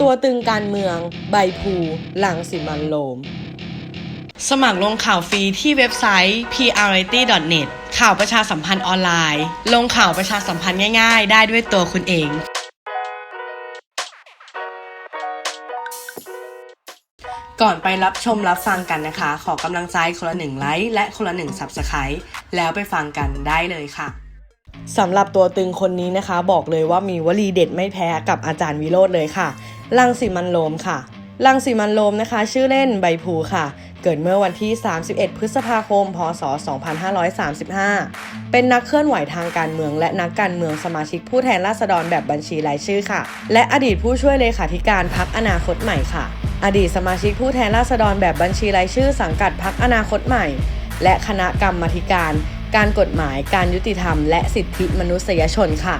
ตัวตึงการเมือง ใบพลูลังสิมันโลม สมัครลงข่าวฟรีที่เว็บไซต์ prrity.net ข่าวประชาสัมพันธ์ออนไลน์ ลงข่าวประชาสัมพันธ์ง่ายๆ ได้ด้วยตัวคุณเองก่อนไปรับชมรับฟังกันนะคะ ขอกำลังใจคนละหนึ่งไลค์และคนละหนึ่ง Subscribe แล้วไปฟังกันได้เลยค่ะ สำหรับตัวตึงคนนี้นะคะ บอกเลยว่ามีวลีเด็ดไม่แพ้กับอาจารย์วิโรธเลยค่ะ ลังสิมันโลมค่ะ ลังสิมันโลมนะคะ ชื่อเล่นใบพลูค่ะ เกิดเมื่อวันที่ 31 พฤษภาคม พศ 2535 เป็นนักเคลื่อนไหวทางการเมือง และนักการเมืองสมาชิกผู้แทนราษฎรแบบบัญชีรายชื่อค่ะ และอดีตผู้ช่วยเลขาธิการพักอนาคตใหม่ค่ะ อดีตสมาชิกผู้แทนราษฎรแบบบัญชีรายชื่อ สังกัดพักอนาคตใหม่ และคณะกรรมธิการ การกฎหมาย การยุติธรรม และสิทธิมนุษยชนค่ะ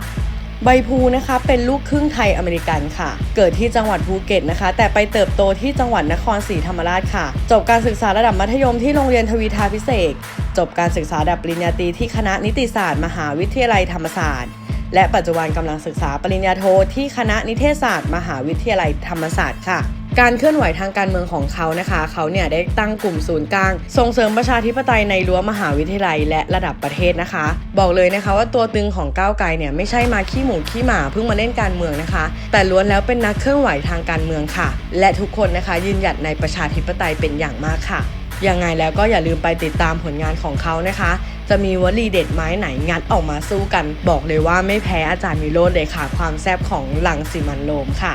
ใบพูนะคะเป็นลูกครึ่งไทยอเมริกันค่ะ เกิดที่จังหวัดภูเก็ตนะคะ แต่ไปเติบโตที่จังหวัดนครศรีธรรมราชค่ะ จบการศึกษาระดับมัธยมที่โรงเรียนทวีทาพิเศษ จบการศึกษาระดับปริญญาตรีที่คณะนิติศาสตร์ มหาวิทยาลัยธรรมศาสตร์ และปัจจุบันกำลังศึกษาปริญญาโทที่คณะนิเทศศาสตร์ มหาวิทยาลัยธรรมศาสตร์ค่ะ การเคลื่อนไหวทางการเมืองของเขานะคะ เขาเนี่ยได้ตั้งกลุ่มศูนย์กลาง ส่งเสริมประชาธิปไตยในรั้วมหาวิทยาลัยและระดับประเทศนะคะ บอกเลยนะคะว่าตัวตึงของก้าวไกลเนี่ยไม่ใช่มาขี้หมูขี้หมาเพิ่งมาเล่นการเมืองนะคะ แต่ล้วนแล้วเป็นนักเคลื่อนไหวทางการเมืองค่ะ และทุกคนนะคะยืนหยัดในประชาธิปไตยเป็นอย่างมากค่ะยังไงแล้วก็อย่าลืมไปติดตามผลงานของเขานะคะ จะมีวลีเด็ดไม้ไหนงัดออกมาสู้กัน บอกเลยว่าไม่แพ้อาจารย์วิโรจน์เลยค่ะ ความแซ่บของหลังสิมันโลมค่ะ